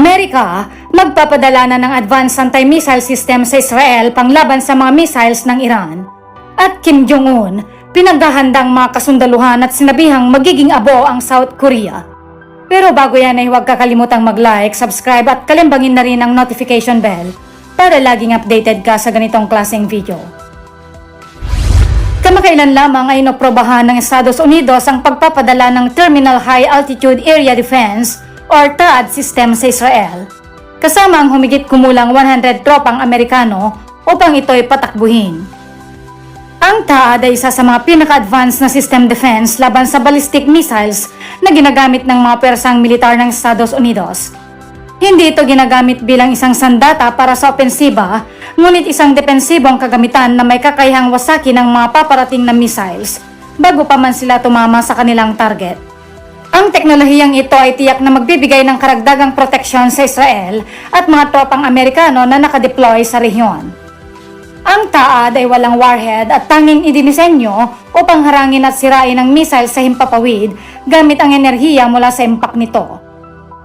Amerika, magpapadala na ng advanced anti-missile system sa Israel panglaban sa mga missiles ng Iran. At Kim Jong-un, pinaghahandang mga kasundaluhan at sinabihang magiging abo ang South Korea. Pero bago yan ay huwag kakalimutang mag-like, subscribe at kalimbangin na rin ang notification bell para laging updated ka sa ganitong klaseng video. Kamakailan lamang ay inoprobahan ng Estados Unidos ang pagpapadala ng Terminal High Altitude Area Defense or THAAD system sa Israel. Kasama ang humigit kumulang 100 tropang Amerikano upang ito'y patakbuhin. Ang THAAD ay isa sa mga pinaka-advanced na system defense laban sa ballistic missiles na ginagamit ng mga persang militar ng Estados Unidos. Hindi ito ginagamit bilang isang sandata para sa opensiba, ngunit isang depensibong kagamitan na may kakayahang wasaki ng mga paparating na missiles bago pa man sila tumama sa kanilang target. Ang teknolohiyang ito ay tiyak na magbibigay ng karagdagang proteksyon sa Israel at mga tropang Amerikano na nakadeploy sa rehiyon. Ang TAAD ay walang warhead at tanging idinisenyo upang harangin at sirain ang missile sa himpapawid gamit ang enerhiya mula sa impact nito.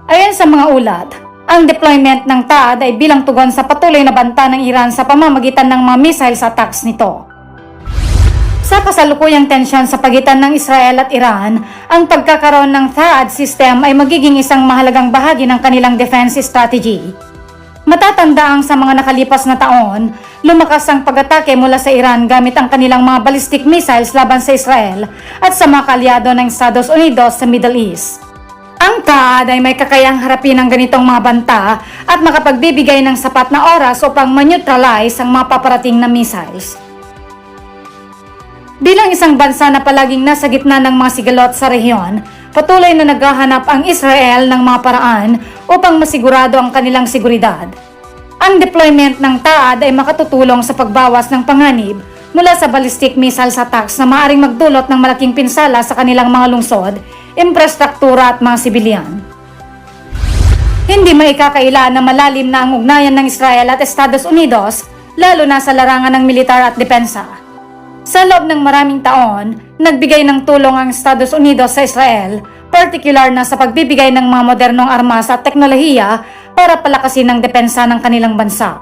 Ayon sa mga ulat, ang deployment ng TAAD ay bilang tugon sa patuloy na banta ng Iran sa pamamagitan ng mga missiles attacks nito. Sa kasalukuyang tensyon sa pagitan ng Israel at Iran, ang pagkakaroon ng THAAD system ay magiging isang mahalagang bahagi ng kanilang defense strategy. Matatanda ang sa mga nakalipas na taon, lumakas ang pag-atake mula sa Iran gamit ang kanilang mga ballistic missiles laban sa Israel at sa mga kalyado ng Estados Unidos sa Middle East. Ang THAAD ay may kakayang harapin ang ganitong mga banta at makapagbibigay ng sapat na oras upang ma-neutralize ang mga paparating na missiles. Bilang isang bansa na palaging nasa gitna ng mga sigalot sa rehiyon, patuloy na naghahanap ang Israel ng mga paraan upang masigurado ang kanilang seguridad. Ang deployment ng TAAD ay makatutulong sa pagbawas ng panganib mula sa ballistic missiles attacks na maaring magdulot ng malaking pinsala sa kanilang mga lungsod, infrastruktura at mga sibilyan. Hindi maikakaila na malalim na ang ugnayan ng Israel at Estados Unidos, lalo na sa larangan ng militar at depensa. Sa loob ng maraming taon, nagbigay ng tulong ang Estados Unidos sa Israel, partikular na sa pagbibigay ng mga modernong armas at teknolohiya para palakasin ang depensa ng kanilang bansa.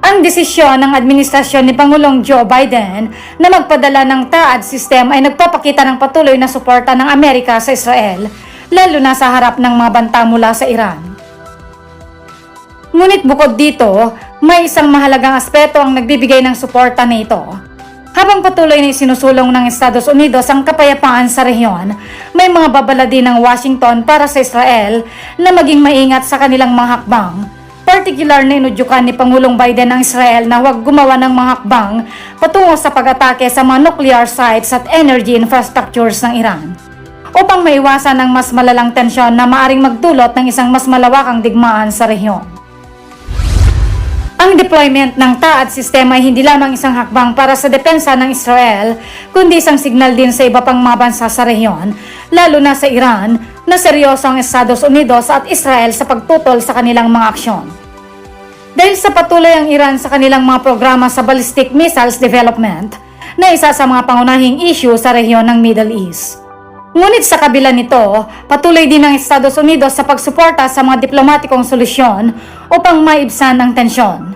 Ang desisyon ng administrasyon ni Pangulong Joe Biden na magpadala ng TAAD system ay nagpapakita ng patuloy na suporta ng Amerika sa Israel, lalo na sa harap ng mga banta mula sa Iran. Ngunit bukod dito, may isang mahalagang aspeto ang nagbibigay ng suporta na ito. Habang patuloy na sinusulong ng Estados Unidos ang kapayapaan sa rehiyon, may mga babala din ng Washington para sa Israel na maging maingat sa kanilang mga hakbang. Partikular na inudyukan ni Pangulong Biden ng Israel na huwag gumawa ng mga hakbang patungo sa pag-atake sa mga nuclear sites at energy infrastructures ng Iran upang maiwasan ang mas malalang tensyon na maaring magdulot ng isang mas malawakang digmaan sa rehiyon. Ang deployment ng TAAD system ay hindi lamang isang hakbang para sa depensa ng Israel, kundi isang signal din sa iba pang mga bansa sa rehiyon, lalo na sa Iran, na seryoso ang Estados Unidos at Israel sa pagtutol sa kanilang mga aksyon. Dahil sa patuloy ang Iran sa kanilang mga programa sa ballistic missiles development, na isa sa mga pangunahing issue sa rehiyon ng Middle East. Ngunit sa kabila nito, patuloy din ang Estados Unidos sa pagsuporta sa mga diplomatikong solusyon upang maibsan ang tensyon.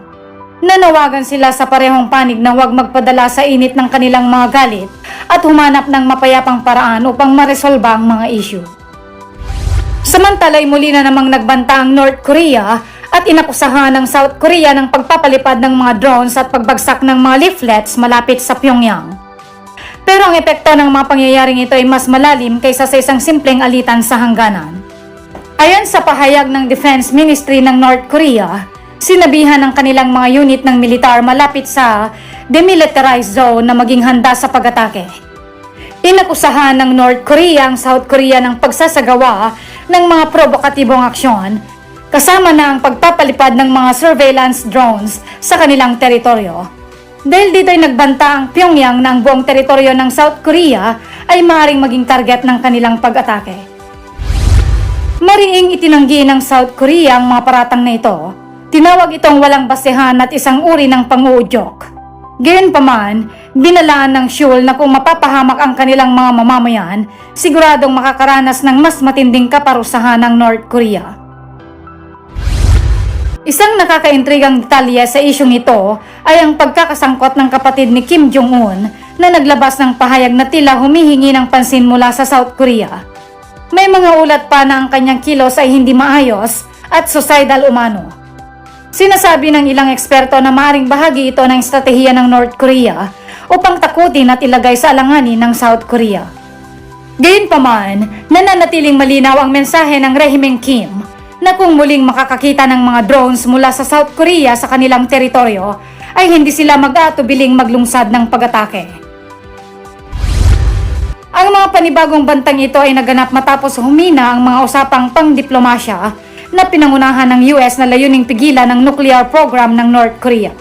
Nanawagan sila sa parehong panig na huwag magpadala sa init ng kanilang mga galit at humanap ng mapayapang paraan upang maresolba ang mga issue. Samantalay muli na namang nagbanta ang North Korea at inakusahan ng South Korea ng pagpapalipad ng mga drones at pagbagsak ng mga leaflets malapit sa Pyongyang. Pero ang epekto ng mga pangyayaring ito ay mas malalim kaysa sa isang simpleng alitan sa hangganan. Ayon sa pahayag ng Defense Ministry ng North Korea, sinabihan ng kanilang mga unit ng militar malapit sa demilitarized zone na maging handa sa pag-atake. Inakusahan ng North Korea ang South Korea ng pagsasagawa ng mga provokatibong aksyon, kasama na ang pagpapalipad ng mga surveillance drones sa kanilang teritoryo. Dahil dito ay nagbanta ang Pyongyang na ang buong teritoryo ng South Korea ay maaaring maging target ng kanilang pag-atake. Mariing itinanggi ng South Korea ang mga paratang na ito. Tinawag itong walang basehan at isang uri ng panguudyok. Gayunpaman, binalaan ng Seoul na kung mapapahamak ang kanilang mga mamamayan, siguradong makakaranas ng mas matinding kaparusahan ng North Korea. Isang nakakaintrigang detalye sa isyong ito ay ang pagkakasangkot ng kapatid ni Kim Jong-un na naglabas ng pahayag na tila humihingi ng pansin mula sa South Korea. May mga ulat pa na ang kanyang kilos ay hindi maayos at suicidal umano. Sinasabi ng ilang eksperto na maaring bahagi ito ng estratehiya ng North Korea upang takutin at ilagay sa alanganin ng South Korea. Gayunpaman, nananatiling malinaw ang mensahe ng rehimeng Kim na kung muling makakakita ng mga drones mula sa South Korea sa kanilang teritoryo, ay hindi sila mag-aatubiling maglungsad ng pag-atake. Ang mga panibagong bantang ito ay naganap matapos humina ang mga usapang pangdiplomasya na pinangunahan ng US na layuning pigilan ang nuclear program ng North Korea.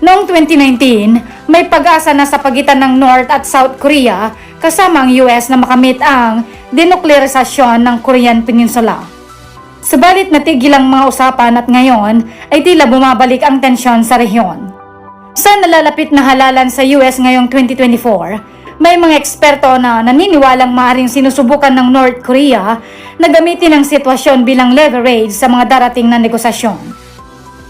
Noong 2019, may pag-asa na sa pagitan ng North at South Korea kasama ang US na makamit ang denuklearisasyon ng Korean Peninsula. Subalit natigil ang mga usapan at ngayon ay tila bumabalik ang tensyon sa rehiyon. Sa nalalapit na halalan sa US ngayong 2024, may mga eksperto na naniniwalang maaaring sinusubukan ng North Korea na gamitin ang sitwasyon bilang leverage sa mga darating na negosasyon.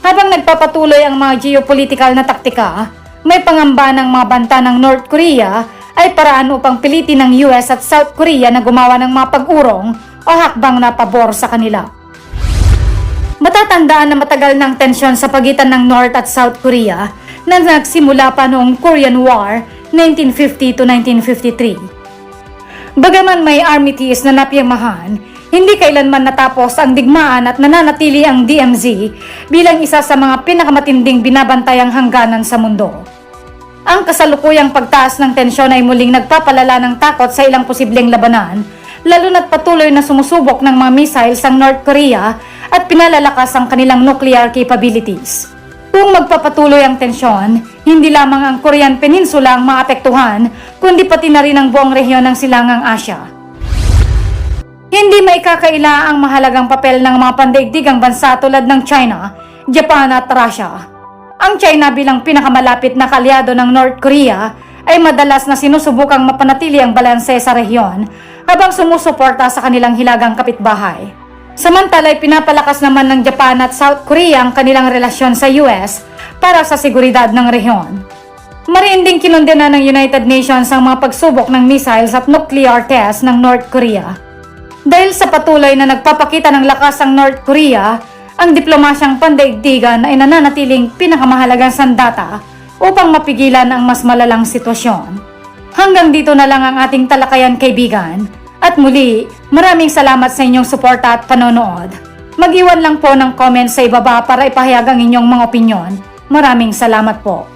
Habang nagpapatuloy ang mga geopolitical na taktika, may pangamba ng mga banta ng North Korea ay paraan upang pilitin ng US at South Korea na gumawa ng mga pag-urong o hakbang na pabor sa kanila. Matatandaan na matagal ng tensyon sa pagitan ng North at South Korea na nagsimula pa noong Korean War 1950 to 1953. Bagaman may armistice na napiyamahan, hindi kailanman natapos ang digmaan at nananatili ang DMZ bilang isa sa mga pinakamatinding binabantayang hangganan sa mundo. Ang kasalukuyang pagtaas ng tensyon ay muling nagpapalala ng takot sa ilang posibleng labanan, lalo na't patuloy na sumusubok ng mga missiles ang North Korea at pinalalakas ang kanilang nuclear capabilities. Kung magpapatuloy ang tensyon, hindi lamang ang Korean Peninsula ang maapektuhan, kundi pati na rin ang buong rehiyon ng Silangang Asya. Hindi maikakaila ang mahalagang papel ng mga pandaigdigang bansa tulad ng China, Japan at Russia. Ang China bilang pinakamalapit na kalyado ng North Korea ay madalas na sinusubukang mapanatili ang balanse sa rehiyon habang sumusuporta sa kanilang hilagang kapitbahay. Samantala pinapalakas naman ng Japan at South Korea ang kanilang relasyon sa US para sa seguridad ng rehiyon. Mariin ding kinundena ng United Nations ang mga pagsubok ng missiles at nuclear test ng North Korea. Dahil sa patuloy na nagpapakita ng lakas ang North Korea, ang diplomasyang pandaigdigan ay nananatiling pinakamahalagang sandata upang mapigilan ang mas malalang sitwasyon. Hanggang dito na lang ang ating talakayan kaibigan. At muli, maraming salamat sa inyong suporta at panonood. Mag-iwan lang po ng comment sa ibaba para ipahayag ang inyong mga opinyon. Maraming salamat po.